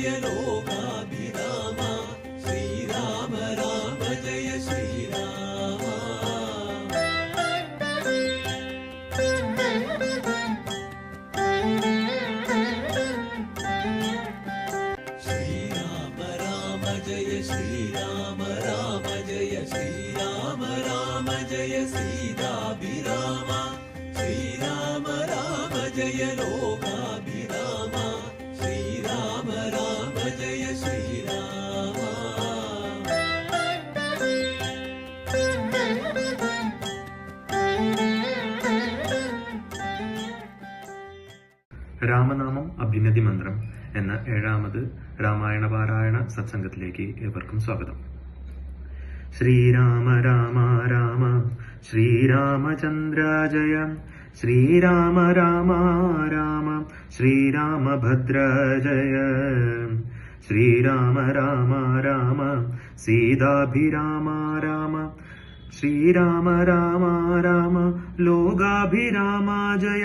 രാമ അഭ്യുന്നതി മന്ത്രം എന്ന ഏഴാമത് രാമായണ പാരായണ സത്സംഗത്തിലേക്ക് ഏവർക്കും സ്വാഗതം. ശ്രീരാമ രാമ രാമ ശ്രീരാമചന്ദ്ര ജയ ശ്രീരാമ രാമ രാമ ശ്രീരാമഭദ്ര ജയ ശ്രീരാമ രാമ രാമ സീതാഭിരാമ രാമ ശ്രീരാമ രാമ രാമ ലോകാഭിരാമ ജയ.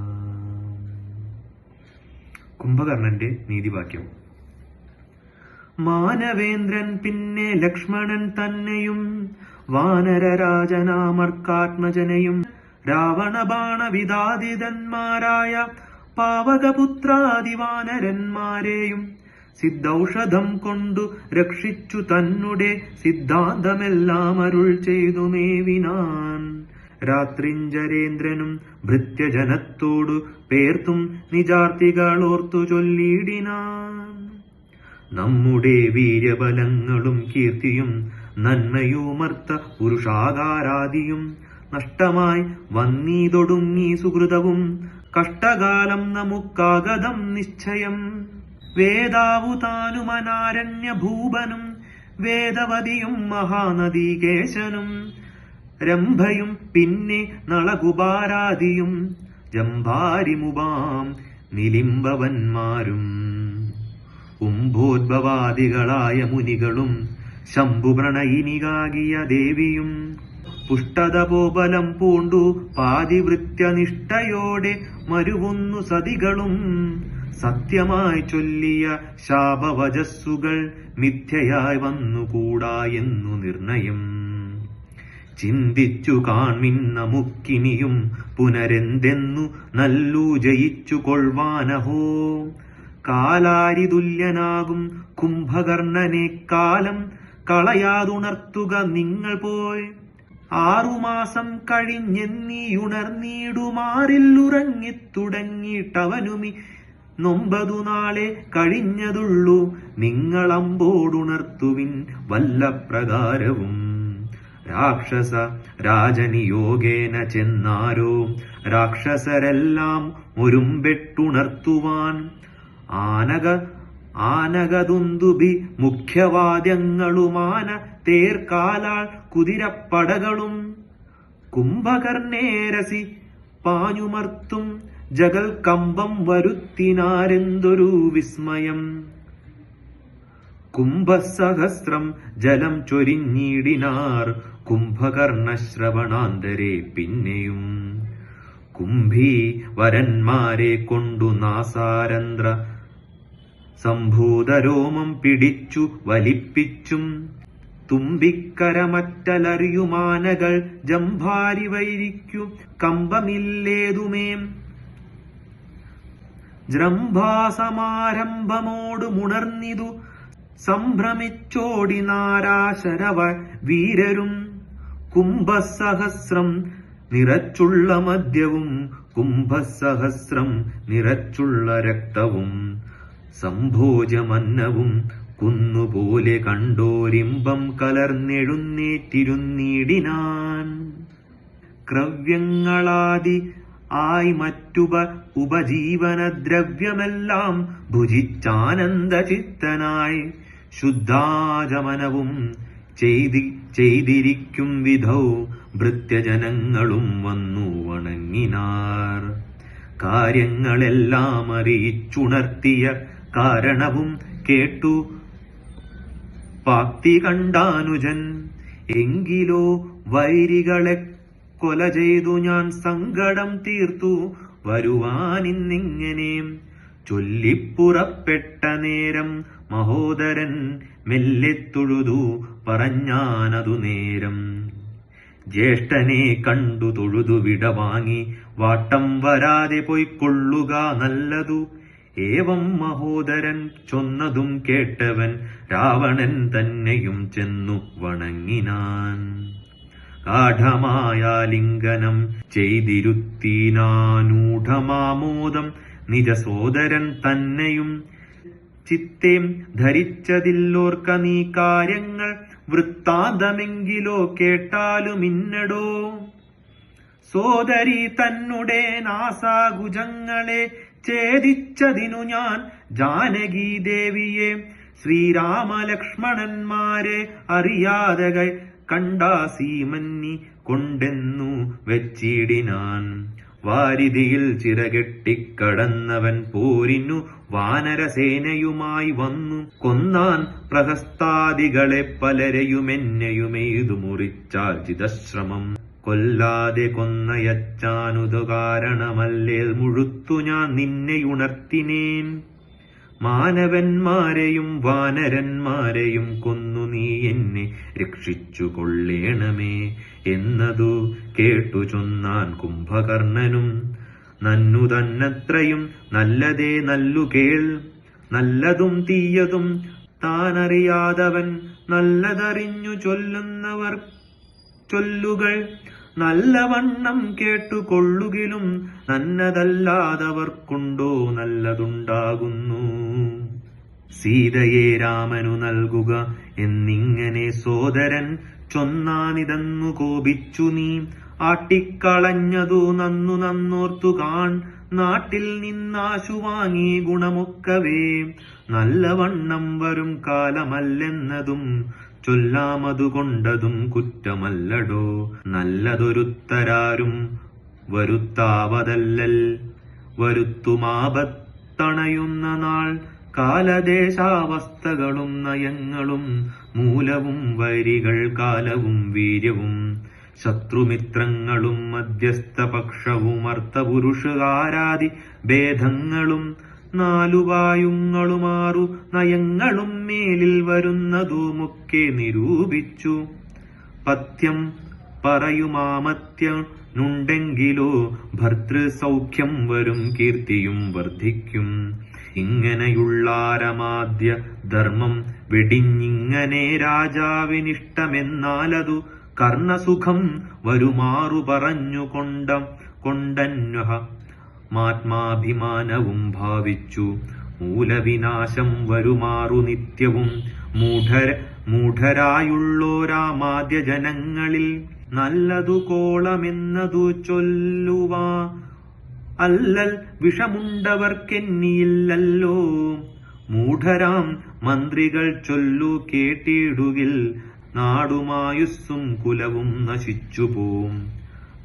കുംഭകർണന്റെ നീതിവാക്യം. മാനവേന്ദ്രൻ പിന്നെ ലക്ഷ്മണൻ തന്നെയും വാനരരാജനാമർക്കാത്മജനയും രാവണബാണവിദാദിതന്മാരായ പാവകപുത്രാദിവാനരന്മാരെയും സിദ്ധൌഷധം കൊണ്ടു രക്ഷിച്ചു തന്നുടെ സിദ്ധാന്തമെല്ലാം അരുൾ ചെയ്തു മേവിനാൻ. രാത്രിഞ്ചരേന്ദ്രനും ഭൃത്യജനത്തോടു പേർത്തും നിജാർത്തികളോർത്തു ചൊല്ലിയിടിനാൻ നമ്മുടെ വീര്യബലങ്ങളും കീർത്തിയും നന്മയുമർത്ത പുരുഷാകാരാദിയും നഷ്ടമായി വന്നീതൊടുങ്ങി സുഹൃതവും കഷ്ടകാലം നമുക്കാഗതം നിശ്ചയം. വേദാവു താനുമനാരണ്യ ഭൂപനും വേദവതിയും മഹാനദീകേശനും രംഭയും പിന്നെ നളകുബാരാദിയും ജംഭാരിമുപാം നിലിംബവന്മാരും. കുംഭോദ്ഭവാദികളായ മുനികളും ശംഭുപ്രണയിനികാകിയ ദേവിയും പുഷ്ടതപോബലം പൂണ്ടു പാതിവൃത്യനിഷ്ഠയോടെ മരുവുന്നു സതികളും. സത്യമായി ചൊല്ലിയ ശാപവചസ്സുകൾ മിഥ്യയായി വന്നുകൂടാ എന്നു നിർണയം. ചിന്തിച്ചു കാൺമിൻ നമുക്കിനിയും പുനരെന്തെന്നു നല്ലു ജയിച്ചു കൊൾവാനഹോ. കാലാരിതുല്യനാകും കുംഭകർണനെ കാലം കളയാതുണർത്തുക നിങ്ങൾ പോയി. ആറുമാസം കഴിഞ്ഞെന്നീയുണർന്നീടുമാറില്ലുറങ്ങിത്തുടങ്ങിയിട്ടവനുമി നൊമ്പതു നാളെ കഴിഞ്ഞതുള്ളൂ നിങ്ങളമ്പോടുണർത്തുവിൻ വല്ല പ്രകാരവും രാക്ഷസ രാജനിയോഗേന ചെന്നാരോ? രാക്ഷസരെല്ലാം ഒരുമ്പെട്ടുണർത്തുവാൻ ആനക ആനകതുന്തുബി മുഖ്യവാദ്യങ്ങളുമാന തേർക്കാലാൾ കുതിരപ്പടകളും കുംഭകർണേരസി പാഞ്ഞുമർത്തും ജഗൽ കമ്പം വരുത്തിനാരെന്തൊരു വിസ്മയം. കുംഭസഹസ്രം ജലം ചൊരിഞ്ഞിടിനാർ കുംഭകർണശ്രവണാന്തരെ പിന്നെയും. കുംഭി വരന്മാരെ കൊണ്ടു നാസാരന്ധ്ര സംഭൂതരോമം പിടിച്ചു വലിപ്പിച്ചും. തുമ്പിക്കരമറ്റലറിയുമാനകൾ ജംഭാരി വൈരിക്കും. കമ്പമില്ലേതുമേം? സംഭ്രമിച്ചോടി നാരാശരവ വീരരും. കുംഭസഹസ്രം നിറച്ചുള്ള മദ്യവും കുംഭസഹസ്രം നിറച്ചുള്ള രക്തവും സംഭോജമന്നവും കുന്നുപോലെ കണ്ടോരിമ്പം കലർന്നെഴുന്നേറ്റിരുന്നിടിനാൻ. ക്രവ്യങ്ങളാദി ആയി മറ്റുപ ഉപജീവനദ്രവ്യമെല്ലാം ഭുജിച്ചാനന്ദചിത്തനായി ശുദ്ധാചമനവും ചെയ്തി ചെയ്തിരിക്കും വിധൗ ഭൃത്യജനങ്ങളും വന്നു വണങ്ങിനാർ. കാര്യങ്ങളെല്ലാം അറിയിച്ചുണർത്തിയ കാരണവും കേട്ടു പാക്തി കണ്ടാനുജൻ. എങ്കിലോ വൈരികളെ കൊല ചെയ്തു ഞാൻ സങ്കടം തീർത്തു. വരുവാനിന്നിങ്ങനെ ചൊല്ലിപ്പുറപ്പെട്ട നേരം മഹോദരൻ മെല്ലെ തൊഴുതു പറഞ്ഞാനതു നേരം. ജ്യേഷ്ഠനെ കണ്ടു തൊഴുതു വിട വാങ്ങി വാട്ടം വരാതെ പൊയ്ക്കൊള്ളുക നല്ലതു. ഏവം മഹോദരൻ ചൊന്നതും കേട്ടവൻ രാവണൻ തന്നെയും ചെന്നു വണങ്ങിനാൻ. ഗാഠമായ ലിംഗനം ചെയ്തിരുത്തീനാനൂഢമാമോദം നിജ സോദരൻ തന്നെയും ചിത്തേം ധരിച്ചതില്ലോർക്ക നീ കാര്യങ്ങൾ വൃത്താന്തമെങ്കിലോ കേട്ടാലുമിന്നടോ സോദരി തന്നുടെ നാസാകുജങ്ങളെ ഛേദിച്ചതിനു ഞാൻ ജാനകി ദേവിയെ ശ്രീരാമലക്ഷ്മണന്മാരെ അറിയാതെ കണ്ടാ സീമന്നി കൊണ്ടെന്നു വെച്ചിടിനാൻ. വാരിതിയിൽ ചിറകെട്ടിക്കടന്നവൻ പോരിനു വാനരസേനയുമായി വന്നു. കൊന്നാൻ പ്രഹസ്താദികളെ പലരെയുമെന്നെയുമെയ്തു മുറിച്ചാൽ ചിതശ്രമം. കൊല്ലാതെ കൊന്നയച്ചാനുതു കാരണമല്ലേ മുഴുത്തു ഞാൻ നിന്നെയുണർത്തിനേൻ മാനവന്മാരെയും വാനരന്മാരെയും കൊന്നു നീ എന്നെ രക്ഷിച്ചു കൊള്ളേണമേ എന്നതു കേട്ടു ചൊന്നാൻ കുംഭകർണനും. നന്നു തന്നത്രയും നല്ലതേ നല്ലു കേൾ. നല്ലതും തീയതും താനറിയാതവൻ നല്ലതറിഞ്ഞു ചൊല്ലുന്നവർ ചൊല്ലുകൾ. നല്ലവണ്ണം കേട്ടുകൊള്ളുകിലും നന്നതല്ലാതവർക്കുണ്ടോ നല്ലതുണ്ടാകുന്നു. സീതയെ രാമനു നൽകുക എന്നിങ്ങനെ സോദരൻ ചൊന്നാനിതന്നു കോപിച്ചു നീ. ആട്ടിക്കളഞ്ഞതു നന്നു നന്നോർത്തു കാൺ. നാട്ടിൽ നിന്നാശു വാങ്ങി ഗുണമൊക്കവേ. നല്ലവണ്ണം വരും കാലമല്ലെന്നതും ചൊല്ലാമതുകൊണ്ടതും കുറ്റമല്ലടോ. നല്ലതൊരുത്തരാരും വരുത്താവതല്ലൽ. വരുത്തുമാപത്തണയുന്ന നാൾ കാലദേശാവസ്ഥകളും നയങ്ങളും മൂലവും വരികൾ കാലവും വീര്യവും ശത്രുമിത്രങ്ങളും മധ്യസ്ഥ പക്ഷവും അർത്ഥപുരുഷകാരാദി ഭേദങ്ങളും നാലുവായുങ്ങളുമാറു നയങ്ങളും മേലിൽ വരുന്നതുമൊക്കെ നിരൂപിച്ചു. പഥ്യം പറയുമാമത്യനുണ്ടെങ്കിലോ ഭർതൃസൗഖ്യം വരും കീർത്തിയും വർദ്ധിക്കും. ഇങ്ങനെയുള്ളാരമാദ്യ ധർമ്മം വെടിഞ്ഞിങ്ങനെ രാജാവിനിഷ്ടമെന്നാലതു കർണസുഖം വരുമാറു പറഞ്ഞുകൊണ്ട കൊണ്ടന്വഹ. മാത്മാഭിമാനവും ഭാവിച്ചു. മൂലവിനാശം വരുമാറു നിത്യവും. മൂഢര മൂഢരായുള്ളോരാമാദ്യ ജനങ്ങളിൽ നല്ലതു കോളമെന്നതു ചൊല്ലുവാ. അല്ലൽ വിഷമുണ്ടവർക്കെന്നിയില്ലല്ലോ മൂഢരാം മന്ത്രികൾ ചൊല്ലു കേട്ടിടുകിൽ നാടുമായുസ്സും കുലവും നശിച്ചുപോം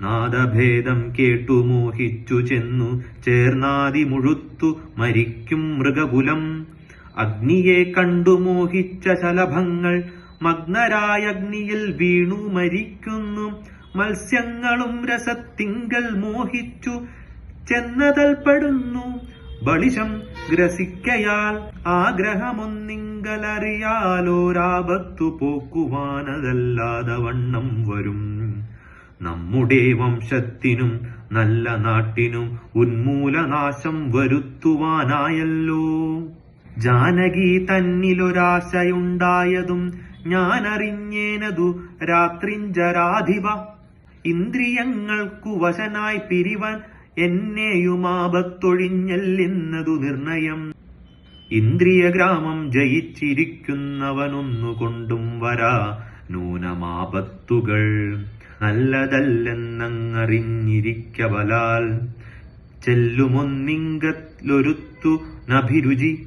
നാദഭേദം കേട്ടു മോഹിച്ചു ചെന്നു ചേർന്നാതി മുഴുത്തു മരിക്കും മൃഗകുലം. അഗ്നിയെ കണ്ടു മോഹിച്ച ശലഭങ്ങൾ മഗ്നരായ അഗ്നിയിൽ വീണു മരിക്കുന്നു. മത്സ്യങ്ങളും രസത്തിങ്കൽ മോഹിച്ചു ചെന്നതൽപ്പെടുന്നു. ബളിശം ഗ്രസിക്കയാൽ ആഗ്രഹമൊന്നിങ്കലറിയാലോരാപത്തു പോക്കുവാനതല്ലാതെ വണ്ണം വരും. നമ്മുടെ വംശത്തിനും നല്ല നാട്ടിനും ഉന്മൂലനാശം വരുത്തുവാനായല്ലോ. ജാനകി തന്നിലൊരാശയുണ്ടായതും ഞാനറിഞ്ഞേനതു രാത്രിഞ്ചരാധിപ. ഇന്ദ്രിയങ്ങൾക്കു വശനായി പിരിവൻ എന്നെയുമാപത്തൊഴിഞ്ഞല്ലെന്നതു നിർണയം. ഇന്ദ്രിയഗ്രാമം ജയിച്ചിരിക്കുന്നവനൊന്നുകൊണ്ടും വരാ നൂനമാപത്തുകൾ നല്ലതല്ലെന്നങ്ങറിഞ്ഞിരിക്കവലാൽ ചെല്ലുമൊന്നിങ്കത്തിലൊരുത്തു നഭിരുചി.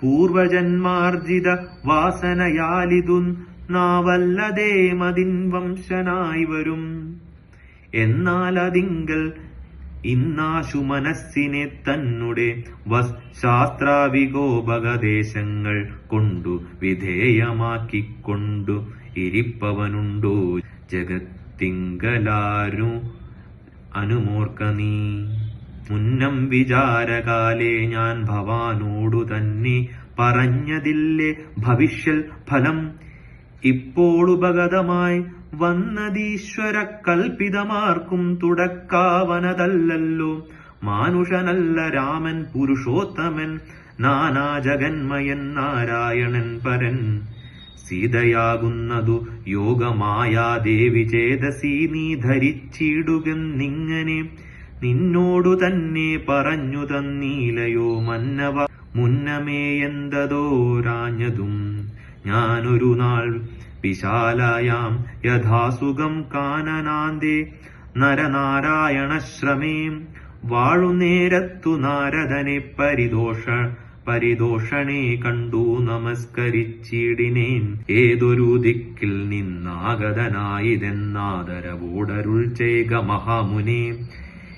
പൂർവജന്മാർജിത വാസനയാലിതു നാവല്ലതേ മതിൻ വംശനായി വരും. എന്നാൽ അതിങ്കൽ ഇന്നാശു മനസ്സിനെ തന്നെ വസ് ശാസ്ത്രാവികോപകദേശങ്ങൾ കൊണ്ടു വിധേയമാക്കിക്കൊണ്ടു ഇരിപ്പവനുണ്ടോ ജഗത്തിങ്കലാരു? അനുമോർക്ക നീ. മുന്നം വിചാരകാലേ ഞാൻ ഭവാനോടു തന്നെ പറഞ്ഞതില്ലേ ഭവിഷ്യൽ ഫലം? ഇപ്പോളുപഗതമായി വന്നതീശ്വര കൽപ്പിതമാർക്കും തുടക്കാവനതല്ലല്ലോ. മാനുഷനല്ല രാമൻ പുരുഷോത്തമൻ നാനാജഗന്മയൻ നാരായണൻ പരൻ. സീതയാകുന്നതു യോഗമായാദേവി ചേതസി നീ ധരിച്ചിടുകെന്നിങ്ങനെ. നിന്നോടു തന്നെ പറഞ്ഞു തന്നീലയോ മന്നവ. മുന്നമേ എന്തതോരാഞ്ഞതും ഞാനൊരു നാൾ വിശാലായാം യഥാസുഖം കാനനാന്തേ നരനാരായണശ്രമേം. വാഴുനേരത്തു നാരദനെ പരിദോഷ പരിദോഷണേ കണ്ടു നമസ്കരിച്ചിടിനേൻ. ഏതൊരു ദിക്കിൽ നിന്നാഗതനായിതെന്നാദരവോടരുൾ ചെയ്ക മഹാമുനെ.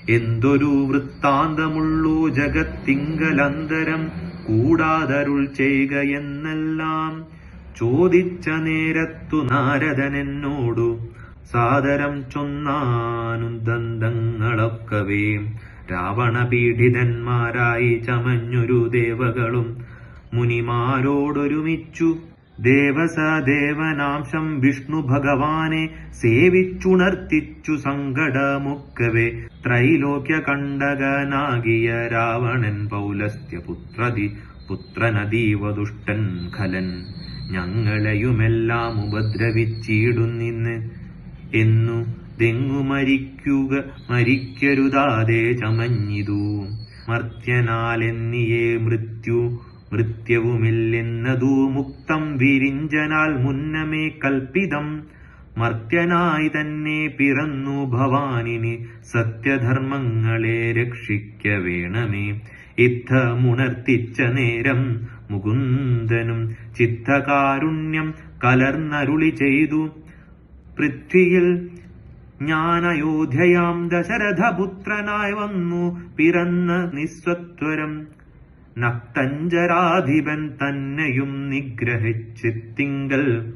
എന്തൊരു വൃത്താന്തമുള്ളൂ ജഗത്തിങ്കലന്തരം കൂടാതരുൾ ചെയ്യുക എന്നെല്ലാം. ചോദിച്ച നേരത്തു നാരദനെന്നോടു സാദരം ചൊന്നാനും ദന്തങ്ങളൊക്കവേ. രാവണപീഡിതന്മാരായി ചമഞ്ഞൊരു ദേവകളും മുനിമാരോടൊരുമിച്ചു. ദേവസദേവനാംശം വിഷ്ണു ഭഗവാനെ സേവിച്ചുണർത്തിച്ചു സങ്കടമൊക്കവേ. ത്രൈലോക്യ കണ്ടകനാകിയ രാവണൻ പൗലസ്ത്യ പുത്രതി പുത്രനദീവ ദുഷ്ടൻ ഖലൻ. ഞങ്ങളെയുമെല്ലാം ഉപദ്രവിച്ചിടുന്നിന്ന് എന്നു തെങ്ങു മരിക്കുക മരിക്കരുതാതെ ചമഞ്ഞിതു. മർത്യനാലെന്നിയേ മൃത്യു മൃത്യവുമില്ലെന്നതു മുക്തം വിരിഞ്ചനാൽ മുന്നമേ കൽപ്പിതം. മർത്യനായി തന്നെ പിറന്നു ഭവാനിന് സത്യധർമ്മങ്ങളെ രക്ഷിക്ക വേണമേ യുദ്ധമുണർത്തിച്ച നേരം മുകുന്ദനും ചിത്തകാരുണ്യം കലർന്നരുളി ചെയ്തു. പൃഥ്വിയിൽ ജ്ഞാനയോധ്യയാം ദശരഥപുത്രനായി വന്നു പിറന്ന നിസ്വത്വരം. നക്തഞ്ചരാധിപൻ തന്നെയും നിഗ്രഹിച്ചിത്തിങ്കൽ.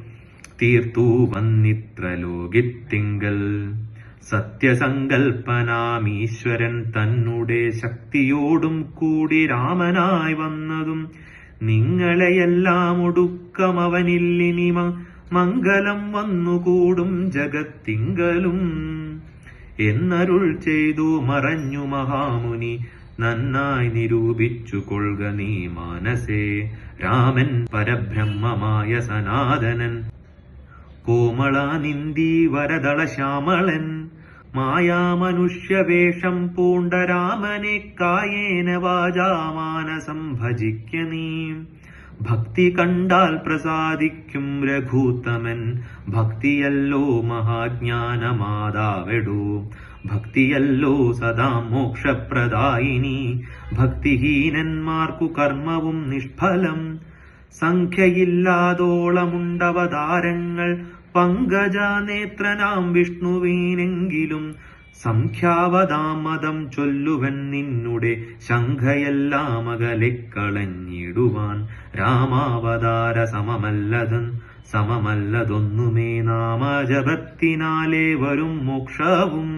തീർത്തു വന്നിത്ര ലോകിത്തിങ്കൽ. സത്യസങ്കൽപ്പനാമീശ്വരൻ തന്നുടെ ശക്തിയോടും കൂടി രാമനായി വന്നതും നിങ്ങളെയെല്ലാം ഒടുക്കം അവനില്ലിനി മംഗലം വന്നുകൂടും ജഗത്തിങ്കലും. എന്നരുൾ ചെയ്തു മറഞ്ഞു മഹാമുനി നന്നായി നിരൂപിച്ചു കൊള്ളുക നീ മാനസേ. രാമൻ പരബ്രഹ്മമായ സനാതനൻ. കോമളാനിന്ദി വരദള ശ്യാമളൻ. മായാമനുഷ്യവേഷം പൂണ്ട രാമനെ കായേന വാചാമാനസം ഭജിക്ക നീ. ഭക്തി കണ്ടാൽ പ്രസാദിക്കും രഘൂത്തമൻ. ഭക്തിയല്ലോ മഹാജ്ഞാനമാതാവെടൂ. ഭക്തിയല്ലോ സദാ മോക്ഷപ്രദായിനി. ഭക്തിഹീനന്മാർക്കു കർമ്മവും നിഷ്ഫലം. സംഖ്യയില്ലാതോളമുണ്ടവതാരങ്ങൾ പങ്കജനേത്രനാം വിഷ്ണുവീനെങ്കിലും സംഖ്യാവതാമതം ചൊല്ലുവൻ നിന്നുടെ ശംഖയെല്ലാം അകലെ കളഞ്ഞിടുവാൻ രാമാവതാര സമമല്ലതൻ സമമല്ലതൊന്നുമേ നാമജപത്തിനാലേ വരും മോക്ഷവും.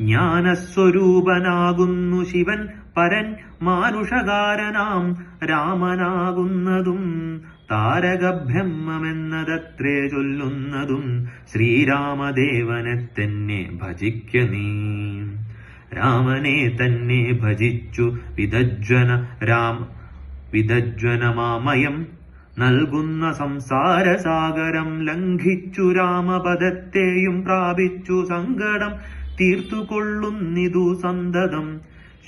ജ്ഞാനസ്വരൂപനാകുന്നു ശിവൻ പരൻ മാനുഷകാരനാം രാമനാകുന്നതും താരകബ്രഹ്മമെന്നതത്രേ ചൊല്ലുന്നതും ശ്രീരാമദേവനെ തന്നെ ഭജിക്ക നീ. രാമനെ തന്നെ ഭജിച്ചു വിദജ്വന രാം വിദജ്വനമാമയം നൽകുന്ന സംസാരസാഗരം ലംഘിച്ചു രാമപദത്തെയും പ്രാപിച്ചു സങ്കടം തീർത്തുകൊള്ളുന്നിതു സന്തതം.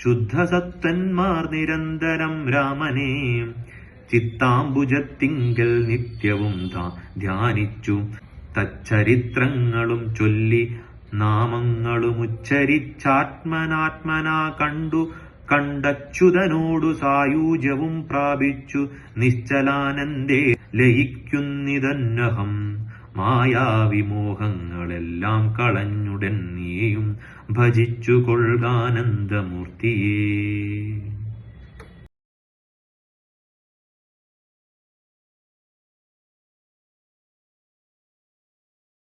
ശുദ്ധസത്വന്മാർ നിരന്തരം രാമനെ ചിത്താംബുജത്തിങ്കൽ നിത്യവും ധ്യാനിച്ചു. തച്ചരിത്രങ്ങളും ചൊല്ലി നാമങ്ങളും ഉച്ചരിച്ചാത്മനാത്മനാ കണ്ടു. കണ്ടച്യുതനോടു സായൂജ്യവും പ്രാപിച്ചു. നിശ്ചലാനന്ദേ ലയിക്കുന്നിതന്നഹം. മായാവിമോഹങ്ങളെല്ലാം കളഞ്ഞുടൻ ഭജിച്ചു കൊള്ളുകാനന്ദമൂർത്തിയേ